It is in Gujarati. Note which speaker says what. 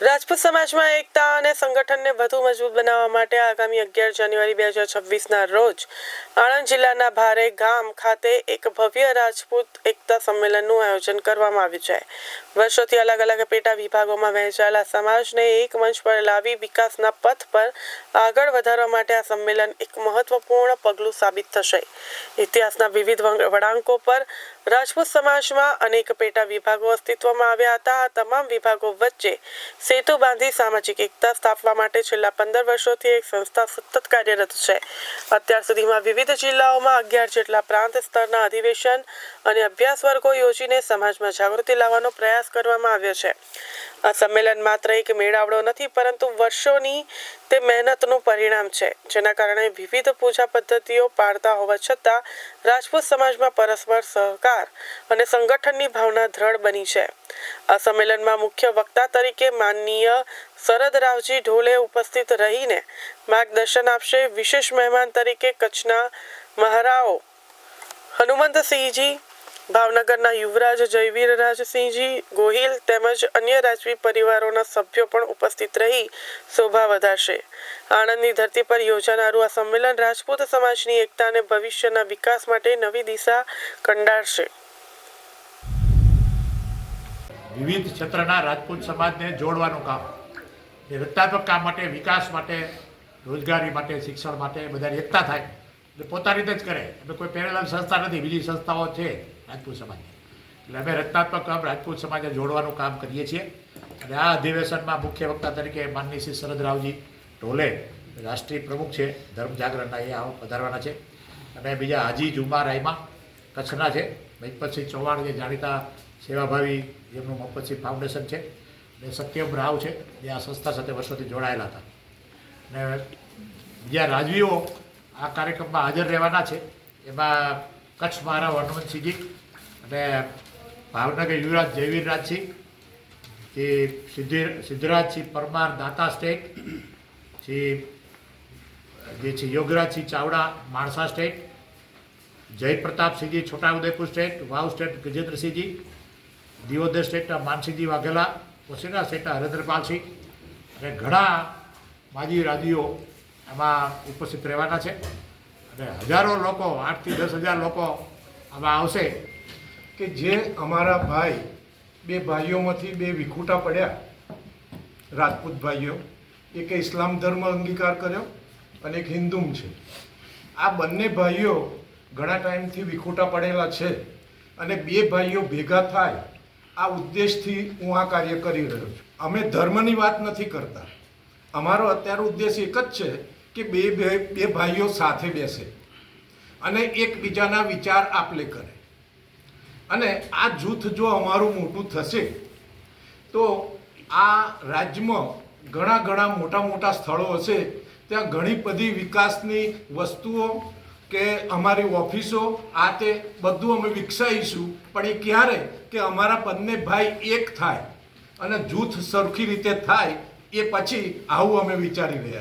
Speaker 1: રાજપૂત સમાજમાં એકતા અને સંગઠનને વધુ મજબૂત બનાવવા માટે આગામી અગિયાર જાન્યુઆરી બે હજાર છવ્વીસના રોજ આણંદ જિલ્લાના ભારે ગામ ખાતે એક ભવ્ય રાજપૂત એકતા સંમેલનનું આયોજન કરવામાં આવ્યું છે. વર્ષોથી અલગ અલગ પેટા વિભાગોમાં વહેંચાયેલા સમાજને એક મંચ પર લાવી વિકાસના પથ પર આગળ વધારવા માટે આ સંમેલન એક મહત્વપૂર્ણ પગલું સાબિત થશે. ઇતિહાસના વિવિધ વળાંકો પર રાજપૂત સમાજમાં અનેક પેટા વિભાગો અસ્તિત્વમાં આવ્યા હતા. આ તમામ વિભાગો વચ્ચે સેતુ બાંધી સામાજિક એકતા સ્થાપવા માટે છેલ્લા પંદર વર્ષોથી એક સંસ્થા સતત કાર્યરત છે. અત્યાર સુધીમાં વિવિધ જિલ્લાઓમાં અગિયાર જેટલા પ્રાંત સ્તરના અધિવેશન અને અભ્યાસ વર્ગો યોજીને સમાજમાં જાગૃતિ લાવવાનો પ્રયાસ કરવામાં આવ્યો છે. આ સંમેલન માત્ર એક મેળાવડો નથી, પરંતુ વર્ષોની તે મહેનતનું પરિણામ છે, જેના કારણે વિવિધ પૂજા પદ્ધતિઓ પાળતા હોવા છતાં રાજપૂત સમાજમાં પરસ્પર સહકાર અને સંગઠનની ભાવના દ્રઢ બની છે. આ સંમેલનમાં મુખ્ય વક્તા તરીકે માનનીય શરદરાવજી ઢોલે ઉપસ્થિત રહીને માર્ગદર્શન આપશે વિશેષ મહેમાન તરીકે કચ્છના મહારાઓ હનુમંતસિંહજી ભાવનગરના યુવરાજ જયવીરરાજસિંહજી ગોહિલ તેમજ અન્ય રાજવી પરિવારોના સભ્યો પણ ઉપસ્થિત રહી શોભા વધારશે. આણંદની ધરતી પર યોજાનારું આ સંમેલન રાજપૂત સમાજની એકતા અને ભવિષ્યના વિકાસ માટે નવી દિશા કંડારશે.
Speaker 2: વિવિધ ક્ષેત્રના રાજપૂત સમાજને જોડવાનું કામ. એ રચનાત્મક કામ માટે, વિકાસ માટે, રોજગારી માટે, શિક્ષણ માટે બધાની એકતા થાય. એટલે પોતાની રીતે જ કરે. એટલે કોઈ પેરેલલ સંસ્થા નથી, બીજી સંસ્થાઓ છે. રાજપૂત સમાજ. એટલે અમે રચનાત્મક કામ, રાજપૂત સમાજને જોડવાનું કામ કરીએ છીએ. અને આ અધિવેશનમાં મુખ્ય વક્તા તરીકે માનની શ્રી શરદરાવજી ઢોલે રાષ્ટ્રીય પ્રમુખ છે, ધર્મ જાગરણના એ આવો પધારવાના છે. અને બીજા હાજી જુમા રાયમા કચ્છના છે, મહિપતસિંહ ચૌહાણ જે જાણીતા સેવાભાવી જેમનું મફતસિંહ ફાઉન્ડેશન છે. અને સત્યમ રાવ છે, જે આ સંસ્થા સાથે વર્ષોથી જોડાયેલા હતા. અને બીજા રાજવીઓ આ કાર્યક્રમમાં હાજર રહેવાના છે. એમાં કચ્છ મહારાવ હનુમંતસિંહજી અને ભાવનગર યુવરાજ જયવીરરાજસિંહ જે સિદ્ધિ સિદ્ધરાજસિંહ પરમાર દાતા સ્ટેટ, જે જે છે Yograjsinh Chavda Mansa state Jaipratapsinhji Chhotaudepur state, Vav state Gajendrasinhji, Deodar સ્ટેટના માનસિંહજી વાઘેલા વસીના સ્ટેટના હરેન્દ્રપાલસિંહ અને ઘણા માજી રાજવીઓ એમાં ઉપસ્થિત રહેવાના છે. હજારો લોકો, આઠથી દસ હજાર લોકો આમાં આવશે
Speaker 3: કે જે અમારા ભાઈ, બે ભાઈઓમાંથી બે વિખૂટા પડ્યા, રાજપૂત ભાઈઓ, એક ઇસ્લામ ધર્મ અંગીકાર કર્યો અને એક હિન્દુમ છે. આ બંને ભાઈઓ ઘણા ટાઈમથી વિખૂટા પડેલા છે અને બે ભાઈઓ ભેગા થાય, આ ઉદ્દેશથી હું આ કાર્ય કરી રહ્યો છું. અમે ધર્મની વાત નથી કરતા. અમારો અત્યારે ઉદ્દેશ એક જ છે કે બે બે- ભાઈઓ સાથે બેસે અને એકબીજાના વિચાર આપલે કરે. અને આ જૂથ જો અમારું મોટું થશે, તો આ રાજ્યમાં ઘણા ઘણા મોટા મોટા સ્થળો હશે, ત્યાં ઘણી બધી વિકાસની વસ્તુઓ કે અમારી ઓફિસો આ તે બધું અમે વિકસાવીશું, પણ એ ક્યારે કે અમારા બંને ભાઈ એક થાય અને જૂથ સરખી રીતે થાય, એ પછી આવું અમે વિચારી રહ્યા